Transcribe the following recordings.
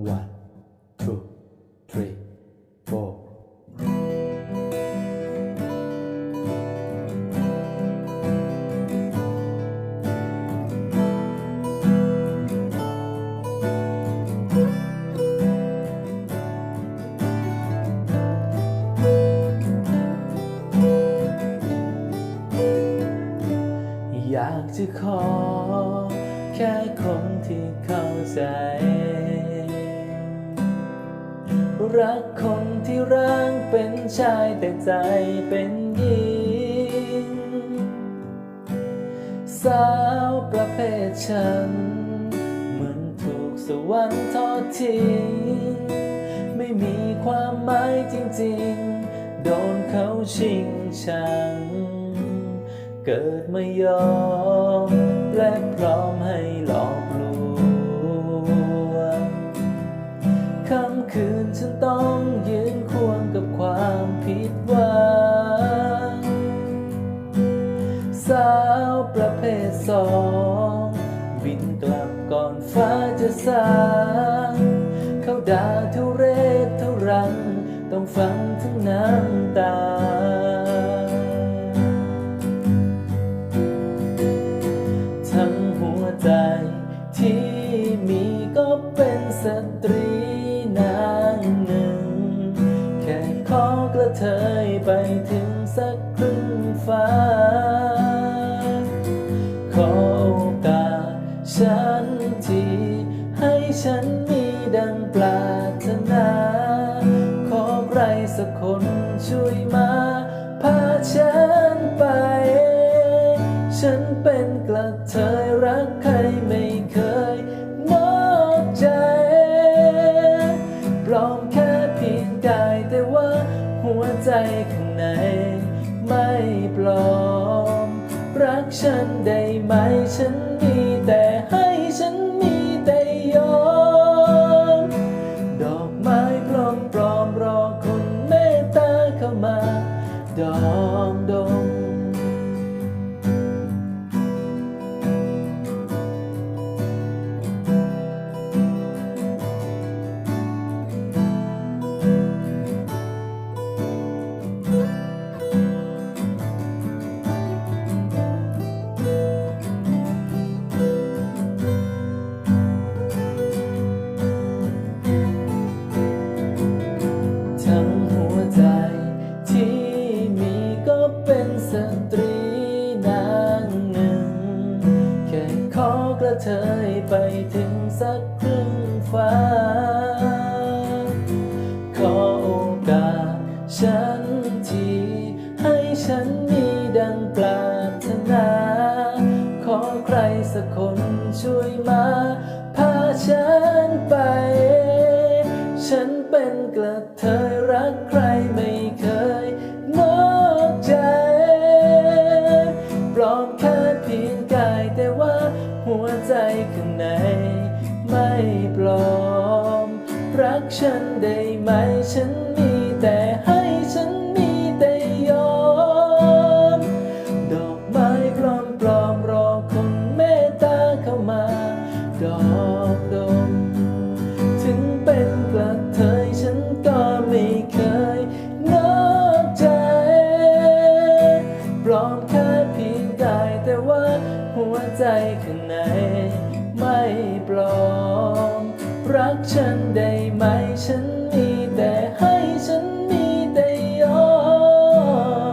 One, two, three, four. อยากจะขอ แค่คนที่เข้าใจ รักคนที่ร่างเป็นชายแต่ใจเป็นหญิง สาวประเภทฉัน เหมือนถูกสวรรค์ทอดทิ้ง ไม่มีความหมายจริงๆ โดนเขาชิงชัง เกิดไมายอมและพร้อมให้หลอก ค่ำคืนฉันต้องยืนควงกับความผิดหวังสาวประเภทสอง บินกลับก่อนฟ้าจะสางเขาด่าทุเรศทุรัง ต้องฟังทั้งน้ำตา เทยไปถึงสักครึ่งฟ้า ขอโอกาสฉันทีให้ฉันมีดังปรารถนา ขอใครสักคนช่วยมาพาฉันไป ฉันเป็นกระเทยรักใครไม่เคยนอกใจปลอมแค่เพียงกายแต่ว่า ใจข้างในไม่ปลอม รักฉันได้ไหมฉัน เทยไปถึงสักครึ่งฟ้า ขอโอกาสฉันทีให้ฉันมีดังปรารถนา ขอใครสักคนช่วยมาพาฉันไป ฉันเป็นกระเทยรักใครไม่เคยนอกใจปลอมแค่ ข้างในไม่ปลอม รักฉันได้ไหมฉันมีแต่ให้ฉันมีแต่ยอม ดอกไม้ปลอมปลอมรอคนเมตตาเข้ามา ดอกดม ถึงเป็นกระเทยฉันก็ไม่เคยนอกใจ ปลอมแค่เพียงกายแต่ว่าหัวใจข้างใน ไม่ปลอม รักฉันได้ไหมฉันมีแต่ให้ฉันมีแต่ยอ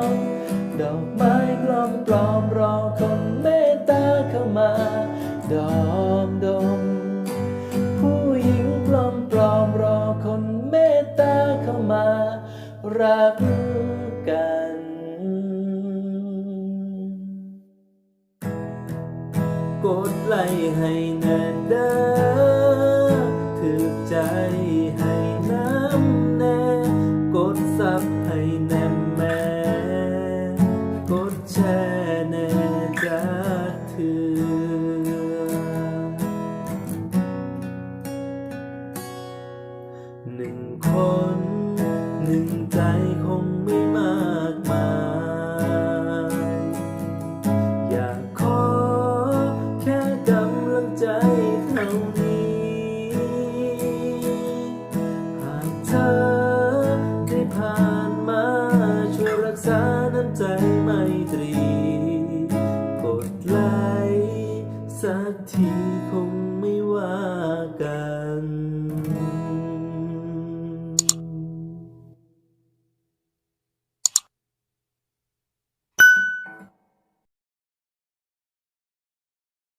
ม ดอกไม้ปลอมปลอมรอคนเมตตาเข้ามา ดอมดม ผู้หญิงปลอมปลอมรอคนเมตตาเข้ามา รัก กดไลค์ให้แน่เด้อถือใจให้น้ำแน่กดซับให้แน่แม่กดแชร์แน่จักเถือหนึ่งคนหนึ่งใจ น้